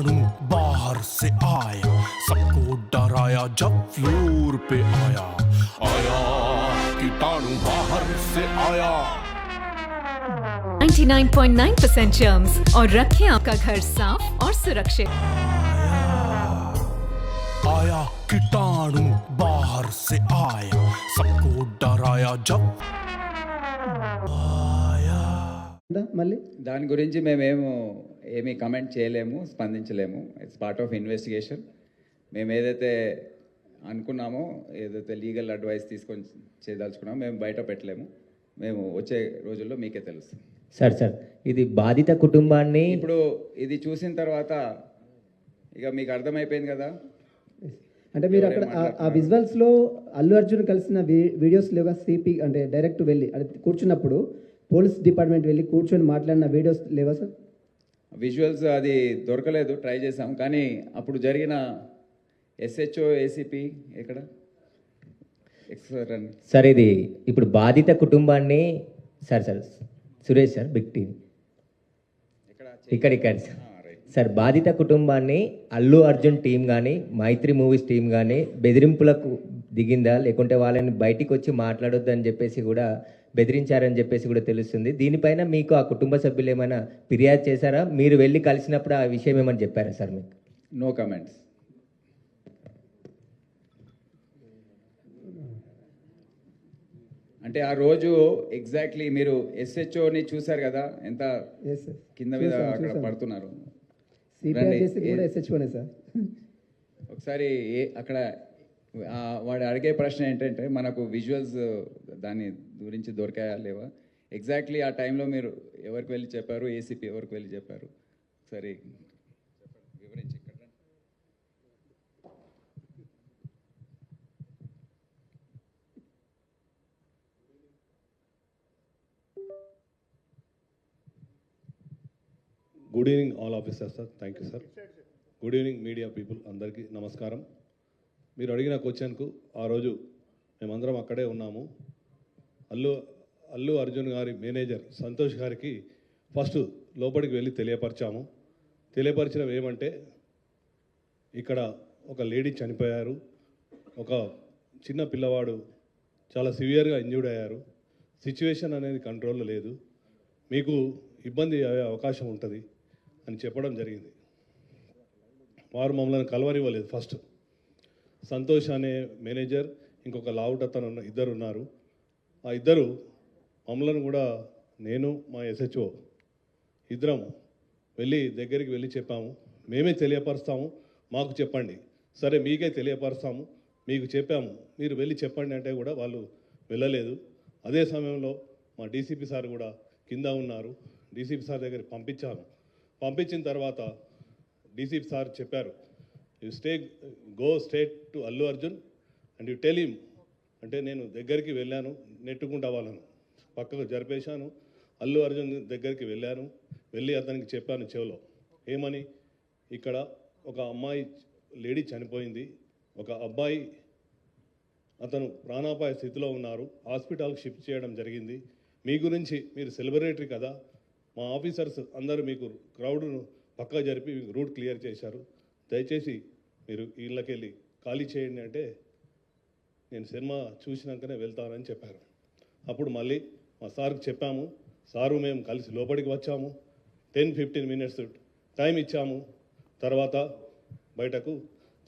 कीटाणु बाहर से आया सबको डराया जब फ्लोर पे आया। आया कीटाणु बाहर से आया। 99.9% germs और रखें आपका घर साफ़ और सुरक्षित। आया कीटाणु बाहर से आया सबको डराया जब आया మళ్ళీ? దాని గురించి మేమేమో ఏమీ కమెంట్ చేయలేము స్పందించలేము. ఇట్స్ పార్ట్ ఆఫ్ ఇన్వెస్టిగేషన్ మేము ఏదైతే అనుకున్నామో ఏదైతే లీగల్ అడ్వైస్ తీసుకొని చేయదలుచుకున్నామో మేము బయట పెట్టలేము. మేము వచ్చే రోజుల్లో మీకే తెలుస్తుంది సార్ సార్. ఇది బాధిత కుటుంబాన్ని ఇప్పుడు ఇది చూసిన తర్వాత ఇక మీకు అర్థమైపోయింది కదా? అంటే మీరు అక్కడ ఆ- ఆ విజువల్స్లో అల్లు అర్జున్ కలిసిన వీడియోస్ లేవా సిపి అంటే డైరెక్ట్ వెళ్ళి అంటే కూర్చున్నప్పుడు పోలీస్ డిపార్ట్మెంట్ వెళ్ళి కూర్చొని మాట్లాడిన వీడియోస్ లేవా సార్? విజువల్స్ అది దొరకలేదు ట్రై చేసాం కానీ అప్పుడు జరిగిన ఎస్హెచ్ఓ ఏసీపీ ఎక్కడ? సార్ ఇది ఇప్పుడు బాధిత కుటుంబాన్ని sir sir Suresh sir big TV. ఇక్కడ ఇక్కడ సార్. సార్ బాధిత కుటుంబాన్ని అల్లు అర్జున్ టీం కానీ మైత్రి మూవీస్ టీం కానీ బెదిరింపులకు దిగిందా? లేకుంటే వాళ్ళని బయటికి వచ్చి మాట్లాడొద్దు అని చెప్పేసి కూడా బెదిరించారని చెప్పేసి కూడా తెలుస్తుంది. దీనిపైన మీకు ఆ కుటుంబ సభ్యులు ఏమైనా ఫిర్యాదు చేశారా? మీరు వెళ్ళి కలిసినప్పుడు ఆ విషయం ఏమని చెప్పారా సార్ మీకు? నో కమెంట్స్ అంటే ఆ రోజు ఎగ్జాక్ట్లీ మీరు ఎస్హెచ్ఓని చూశారు కదా? ఎంత కింద మీద అక్కడ పడుతున్నారు. ఒకసారి ఏ అక్కడ వాడు అడిగే ప్రశ్న ఏంటంటే మనకు విజువల్స్ దాని గురించి దొరికాయా లేవా? ఎగ్జాక్ట్లీ ఆ టైంలో మీరు ఎవరికి వెళ్ళి చెప్పారు? ఏసీపీ ఎవరికి వెళ్ళి చెప్పారు? సరే. వివరించి good evening all officer sir thank you sir good evening media people అందరికీ నమస్కారం. మీరు అడిగిన క్వశ్చన్కు ఆ రోజు మేమందరం అక్కడే ఉన్నాము. అల్లు అల్లు అర్జున్ గారి మేనేజర్ సంతోష్ గారికి ఫస్ట్ లోపలికి వెళ్ళి తెలియపరిచాము. తెలియపరచడం ఏమంటే ఇక్కడ ఒక లేడీ చనిపోయారు ఒక చిన్న పిల్లవాడు చాలా సివియర్గా ఇంజూర్డ్ అయ్యారు. సిచ్యువేషన్ అనేది కంట్రోల్లో లేదు. మీకు ఇబ్బంది అయ్యే అవకాశం ఉంటుంది అని చెప్పడం జరిగింది. వారు మమ్మల్ని కలవనివ్వలేదు ఫస్ట్. సంతోష్ అనే మేనేజర్ ఇంకొక లావుట్ అతను ఇద్దరు ఉన్నారు. ఆ ఇద్దరు మమ్మలను కూడా నేను మా ఎస్హెచ్ఓ ఇద్దరం వెళ్ళి దగ్గరికి వెళ్ళి చెప్పాము. మేమే తెలియపరుస్తాము మాకు చెప్పండి. సరే మీకే తెలియపరుస్తాము మీకు చెప్పాము. మీరు వెళ్ళి చెప్పండి అంటే కూడా వాళ్ళు వెళ్ళలేదు. అదే సమయంలో మా డీసీపీ సార్ కూడా కింద ఉన్నారు. డీసీపీ సార్ దగ్గర పంపించాను. పంపించిన తర్వాత డీసీపీ సార్ చెప్పారు you stay go straight to Allu Arjun and you tell him అంటే నేను దగ్గరికి వెళ్ళాను నెట్టుకుంటా వాళ్ళను. పక్కకు జరిపేశాను అల్లు అర్జున్ దగ్గరికి వెళ్ళాను వెళ్ళి అతనికి చెప్పాను చెవిలో. ఏమని? ఇక్కడ ఒక అమ్మాయి లేడీ చనిపోయింది ఒక అబ్బాయి అతను ప్రాణాపాయ స్థితిలో ఉన్నారు హాస్పిటల్కి షిఫ్ట్ చేయడం జరిగింది. మీ గురించి మీరు సెలబ్రేటరీ కదా మా ఆఫీసర్స్ అందరూ మీకు క్రౌడ్ను పక్కా జరిపి మీకు రూట్ క్లియర్ చేశారు. దయచేసి మీరు ఇళ్ళకెళ్ళి ఖాళీ చేయండి అంటే నేను సినిమా చూసినాకనే వెళ్తానని చెప్పారు. అప్పుడు మళ్ళీ మా సార్కి చెప్పాము సారు మేము కలిసి లోపలికి వచ్చాము. టెన్ ఫిఫ్టీన్ మినిట్స్ టైం ఇచ్చాము. తర్వాత బయటకు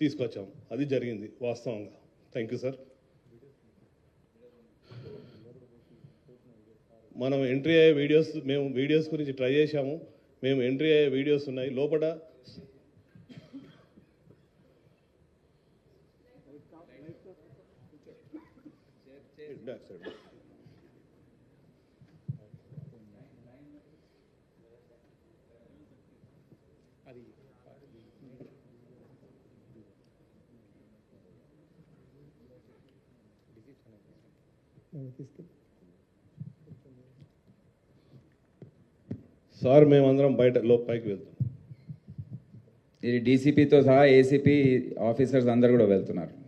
తీసుకొచ్చాము అది జరిగింది వాస్తవంగా. Thank you sir. మనం ఎంట్రీ అయ్యే వీడియోస్ మేము వీడియోస్ గురించి ట్రై చేశాము. మేము ఎంట్రీ అయ్యే వీడియోస్ ఉన్నాయి. లోపల బ్యాక్ సైడ్ సార్ మేమందరం బయట లో వెళ్తాం ఇది డీసీపీతో సహా ఏసీపీ ఆఫీసర్స్ అందరు కూడా వెళ్తున్నారు.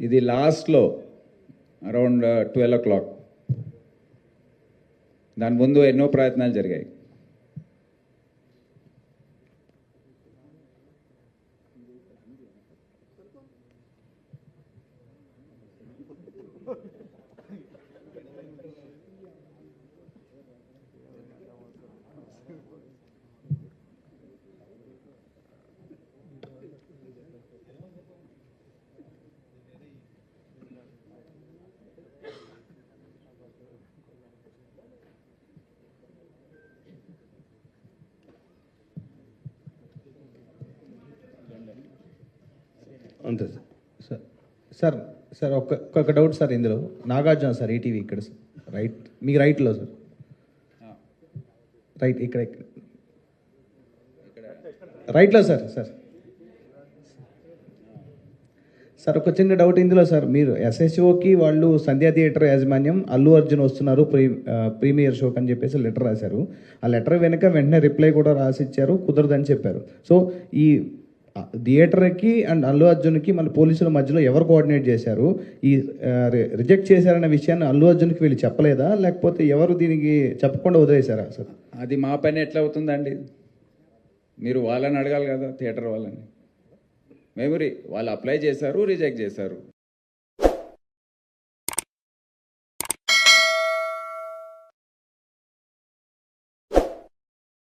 ఇది లాస్ట్లో అరౌండ్ ట్వెల్వ్ ఓ క్లాక్. దాని ముందు ఎన్నో ప్రయత్నాలు జరిగాయి. అంతే సార్. సార్ సార్ సార్ ఒక ఒక డౌట్ సార్ ఇందులో. నాగార్జున సార్ ఈటీవీ ఇక్కడ సార్. రైట్ మీ రైట్లో సార్. రైట్ ఇక్కడ ఇక్కడ. రైట్లో సార్ సార్. సార్ ఒక చిన్న డౌట్ ఇందులో సార్. మీరు ఎస్ఎస్ఓకి వాళ్ళు సంధ్యా థియేటర్ యాజమాన్యం అల్లు అర్జున్ వస్తున్నారు ప్రీ ప్రీమియర్ షోకి అని చెప్పేసి లెటర్ రాశారు. ఆ లెటర్ వెనుక వెంటనే రిప్లై కూడా రాసి ఇచ్చారు కుదరదని చెప్పారు. సో ఈ థియేటర్కి అండ్ అల్లు అర్జున్కి మళ్ళీ పోలీసుల మధ్యలో ఎవరు కోఆర్డినేట్ చేశారు? ఈ రిజెక్ట్ చేశారనే విషయాన్ని అల్లు అర్జున్కి వీళ్ళు చెప్పలేదా? లేకపోతే ఎవరు దీనికి చెప్పకుండా వదిలేశారా సార్? అది మా పని ఎట్లా అవుతుందండి? మీరు వాళ్ళని అడగాలి కదా థియేటర్ వాళ్ళని. మెమరీ వాళ్ళు అప్లై చేశారు రిజెక్ట్ చేశారు.